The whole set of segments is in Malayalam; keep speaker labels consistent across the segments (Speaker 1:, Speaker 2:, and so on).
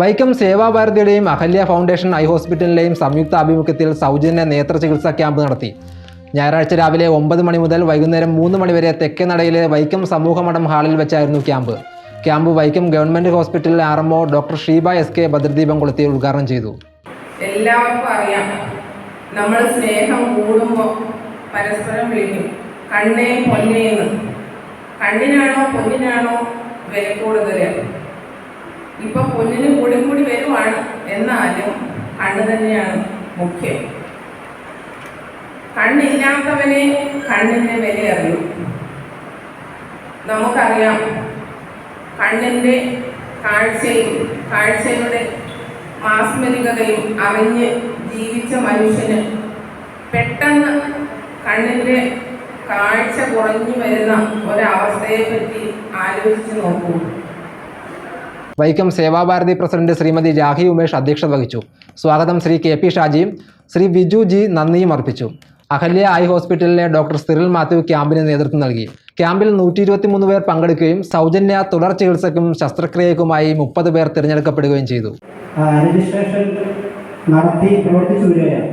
Speaker 1: വൈക്കം സേവാഭാരതിയുടെയും അഹല്യ ഫൗണ്ടേഷൻ ഐ ഹോസ്പിറ്റലിലെയും സംയുക്ത ആഭിമുഖ്യത്തിൽ സൗജന്യ നേത്ര ചികിത്സാ ക്യാമ്പ് നടത്തി. ഞായറാഴ്ച രാവിലെ ഒമ്പത് മണി മുതൽ വൈകുന്നേരം മൂന്ന് മണിവരെ തെക്കേനടയിലെ വൈക്കം സമൂഹമഠം ഹാളിൽ വെച്ചായിരുന്നു ക്യാമ്പ്. ക്യാമ്പ് വൈക്കം ഗവൺമെന്റ് ഹോസ്പിറ്റലിൽ R MO doctor Sheeba S K ഭദ്രദീപം കൊളുത്തി ഉദ്ഘാടനം ചെയ്തു.
Speaker 2: എല്ലാവർക്കും അറിയാം. നമ്മൾ സ്നേഹം കൂടുമ്പോൾ പരസ്പരം വിളിക്കും. കണ്ണേ പൊന്നേന്ന്. കണ്ണിനാണോ പൊന്നിനാണോ വില കൂടുതൽ ഇപ്പൊ പൊന്നിന് കൂടി കൂടി വരുവാണ്. എന്നാലും കണ്ണ് തന്നെയാണ് മുഖ്യം. കണ്ണില്ലാത്തവനെ കണ്ണിന്റെ വില അറിയൂ. നമുക്കറിയാം കണ്ണിന്റെ കാഴ്ചയും കാഴ്ചയുടെ മാസ്മരികതയും അറിഞ്ഞ് ജീവിച്ച മനുഷ്യന് പെട്ടെന്ന് കണ്ണിന്റെ കാഴ്ച കുറഞ്ഞു വരുന്ന ഒരവസ്ഥയെപ്പറ്റി ആലോചിച്ച് നോക്കൂ.
Speaker 1: വൈക്കം സേവാഭാരതി പ്രസിഡന്റ് ശ്രീമതി രാഹി ഉമേഷ് അധ്യക്ഷത വഹിച്ചു. സ്വാഗതം ശ്രീ കെ പി ഷാജിയും ശ്രീ ബിജു ജി നന്ദിയും അർപ്പിച്ചു. അഹല്യ ഐ ഹോസ്പിറ്റലിലെ ഡോക്ടർ സിറിൽ മാത്യു ക്യാമ്പിന് നേതൃത്വം നൽകി. ക്യാമ്പിൽ നൂറ്റി ഇരുപത്തിമൂന്ന് പേർ പങ്കെടുക്കുകയും സൗജന്യ തുടർ ചികിത്സയ്ക്കും ശസ്ത്രക്രിയക്കുമായി മുപ്പത് പേർ തിരഞ്ഞെടുക്കപ്പെടുകയും ചെയ്തു.
Speaker 3: രജിസ്ട്രേഷൻ നടത്തി പ്രവർത്തിച്ചു വരികയാണ്.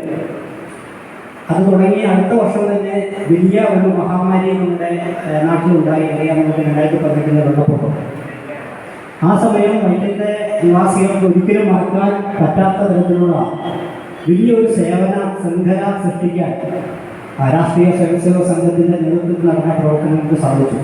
Speaker 3: അത് തുടങ്ങി അടുത്ത വർഷം തന്നെ വലിയ ഒരു മഹാമാരി നമ്മുടെ നാട്ടിലുണ്ടായി. അറിയാം നമുക്ക് രണ്ടായിരത്തി പതിനെട്ടിൽ വെള്ളപ്പൊക്കം. ആ സമയം വൈകിട്ട് നിവാസികൾക്ക് ഒരിക്കലും മറക്കാൻ പറ്റാത്ത തരത്തിലുള്ള വലിയൊരു സേവന ശൃംഖല സൃഷ്ടിക്കാൻ രാഷ്ട്രീയ സ്വയംസേവക സംഘത്തിന്റെ നേതൃത്വത്തിൽ നടന്ന പ്രവർത്തനങ്ങൾക്ക് സാധിച്ചു